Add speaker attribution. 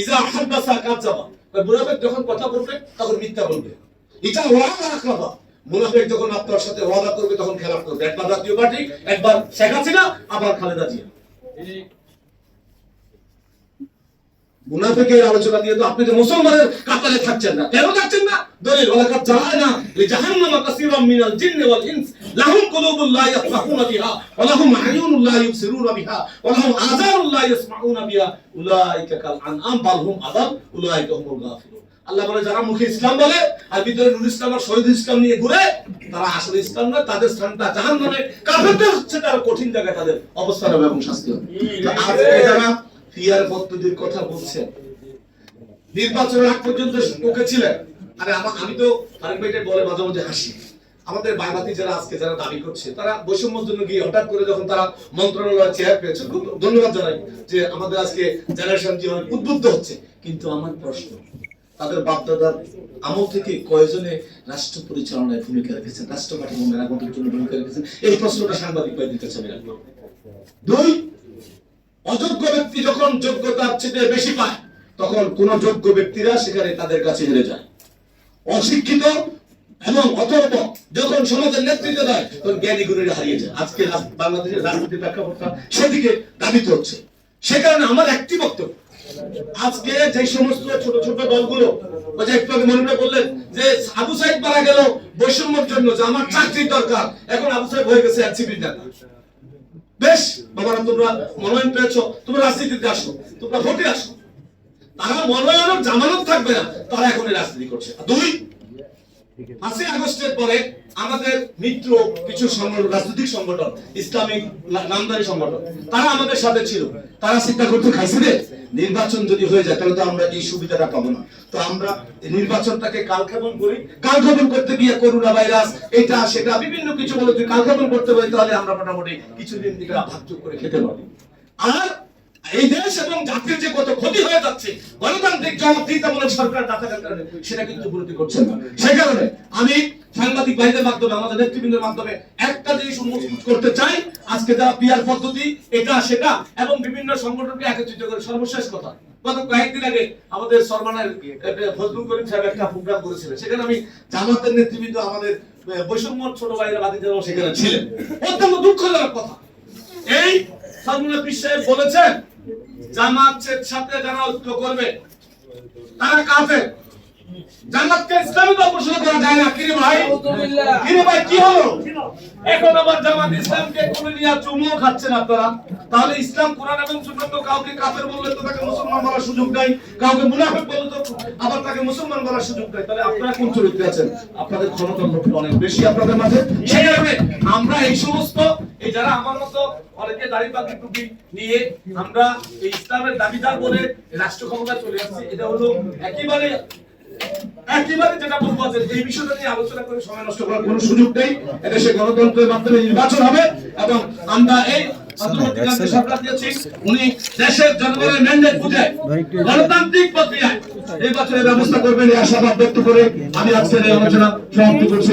Speaker 1: ইজা হাদ্দাসা কাযাবা মুনাফিক যখন কথা বলবে তখন মিথ্যা বলবে। ইজা ওয়াদা আখলাফা মুনাফিক যখন আপনার সাথে ওয়াদা করবে তখন খেলাফ করবে। একবার জাতীয় পার্টি একবার শেখ হাসিনা আবার খালেদা জিয়া। মুনাফিকের আলোচনা দিয়ে তো আপনি যে মুসলমানের কাতারে থাকছেন না। কেন থাকছেন না? দলিল ওয়ালাকাত জাআলনা লিজাহান্নামা কাসীরাম মিনাল জিন্নি ওয়াল ইনস। লাহুম কুলুবুন লা ইয়াফকাহুনা বিহা, ওয়া লাহুম আ'য়ুনুন লা ইবসিরুনা বিহা, ওয়া লাহুম আযানুন লা ইয়াসমাউনা বিহা, উলাইকা কাল আনআম, বাল হুম আযাল, উলাইকা হুমুল গাফিলুন। আল্লাহ বলে, যারা মুখে ইসলাম বলে আর ভিতরে নুর ইসলাম আর শহীদ ইসলাম নিয়ে ঘুরে, তারা আসলে ইসলাম না তাদের স্থানটা জাহান্নামে কাফেরদের হচ্ছে তারা কঠিন জায়গায় তাদের অবস্থান হবে এবং শাস্তি হবে। আজকে যারা পিয়ার পদ্ধতির কথা বলছেন নির্বাচনের আগ পর্যন্ত ওকে ছিলেন। আরে আমি তো তারেক ভাইটা বলে মাঝে মাঝে হাসি। আমাদের বাইবাতি যারা আজকে যারা দাবি করছে, তারা বৈষম্যের জন্য গিয়ে হঠাৎ করে যখন তারা মন্ত্রণালয় চেয়ার পেয়েছে, খুব ধন্যবাদ জানাই যে আমাদের আজকে জেনারেশন জীবন উদ্বুদ্ধ হচ্ছে। কিন্তু আমার প্রশ্ন, তাদের বাপদাদার আমল থেকে কয়জনে রাষ্ট্র পরিচালনায় ভূমিকা রেখেছেন? রাষ্ট্র কাঠামো মেরামতের জন্য ভূমিকা রেখেছেন? এই প্রশ্নটা সাংবাদিক ভাই দিতে চাই আমি। দুই, অযোগ্য ব্যক্তি যখন যোগ্যতার চেয়ে বেশি পায়, তখন কোন যোগ্য ব্যক্তিরা সেখানে তাদের কাছে হেরে যায়। অশিক্ষিত এবং অথর্ব যখন সমাজের নেতৃত্ব দেয়, তখন জ্ঞানী গুণীরা হারিয়ে যায়। আজকে বাংলাদেশের রাজনীতির প্রেক্ষাপটটা সেদিকে দাবিত হচ্ছে সে কারণে আমার একটি বক্তব্য, আজকে যে সমস্ত ছোট ছোট দলগুলো একটু আগে মনে যে আবু মারা গেল জন্য, যে আমার চাকরির দরকার। এখন আবু সাইদ হয়ে গেছে বেশ বাবারা তোমরা মনোনয়ন পেয়েছ, তোমরা রাজনীতিতে আসো, তোমরা ভোটে আসো। তারা মনোনয়নের জামানত থাকবে না, তারা এখন রাজনীতি করছে। দুই পাঁচই আগস্টের পরে আমাদের মিত্র কিছু সংগঠন, রাজনৈতিক সংগঠন, ইসলামিক নামদারি সংগঠন, তারা আমাদের সাথে ছিল। তারা চিন্তা করতে খাইছে রে। নির্বাচন যদি হয়ে যায়, তাহলে তো আমরা এই সুবিধাটা পাবো না। তো আমরা নির্বাচনটাকে কালক্ষেপণ করি। কালক্ষেপণ করতে গিয়ে করোনা ভাইরাস, এটা, সেটা, বিভিন্ন কিছু বলে যদি কালক্ষেপণ করতে পারি, তাহলে আমরা মোটামুটি কিছুদিন দিকে ভাগযোগ করে খেতে পারি আর এই দেশ এবং জাতির যে কত ক্ষতি হয়ে যাচ্ছে গণতান্ত্রিক জবাবদিহিতামূলক সরকার না থাকার কারণে সেটা কিন্তু উপলব্ধি করছেন না। সেই কারণে আমি সাংবাদিক ভাইদের মাধ্যমে, আমাদের নেতৃবৃন্দের মাধ্যমে একটা জিনিস উন্মোচন করতে চাই। আজকে যারা পিয়ার পদ্ধতি, এটা, সেটা এবং বিভিন্ন সংগঠনকে একত্রিত করে সর্বশেষ কথা। গত কয়েকদিন আগে আমাদের সরমানের ফজলুল করিম সাহেব একটা প্রোগ্রাম করেছিলেন। সেখানে আমি জামাতের নেতৃবৃন্দ, আমাদের বৈষম্য ছোট ভাইরা বাদী যারাও সেখানে ছিলেন। অত্যন্ত দুঃখজনক কথা। এই সরমুল্লাহ পীর বলেছেন জামাতের সাথে যারা ঐক্য করবে। তারা কাফের। জামাতকে ইসলামী যায় না। কিরে ভাই? কিরে ভাই, কি হলো? এখন জামাত ইসলামকে নিয়ে চুমুও খাচ্ছেন আপনারা। তাহলে ইসলাম, কোরআন এবং সুন্নাত কাউকে কাফের বললে তো তাকে মুসলমান বলার সুযোগ নাই। কাউকে মুনাফিক তো আবার তাকে মুসলমান বলার সুযোগ নাই। তাহলে আপনারা কোন চরিত্রে আছেন? আপনাদের ক্ষমতা অনেক বেশি আপনাদের মাঝে। সেই আমরা এই সমস্ত যারা আমার মতো অনেকে দাড়ি পাখি টুপি নিয়ে আমরা এই ইসলামের দাবিদার বলে রাষ্ট্র ক্ষমতায় চলে আসছি, এটা হলো একেবারে গণতান্ত্রিক ব্যবস্থা করবেন আমি আজকের এই আলোচনা সমাপ্ত করছি।